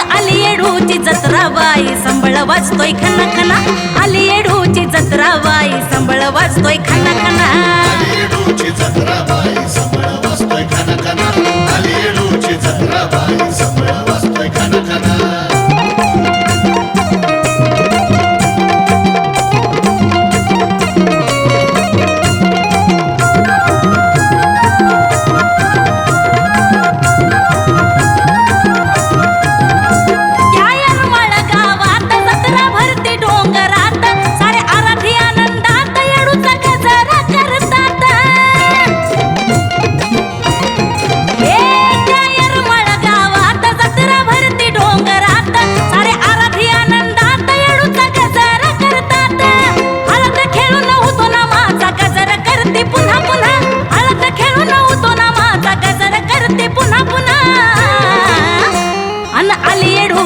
आली येडूची जत्रा बाई? संबळ वाजतोय खना खना. आली येडूची जत्रा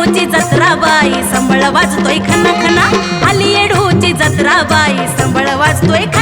येडूची जत्रा बाई संबळ वाजतोय खना खना आली येडूची जत्रा बाई संबळ वाजतोय खना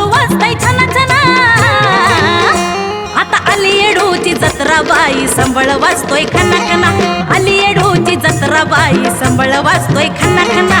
जत्रा बाई संबळ वाजतोय खन्ना खन्ना अली एडोची जत्रा बाई संबळ वाजतोय खन्ना खन्ना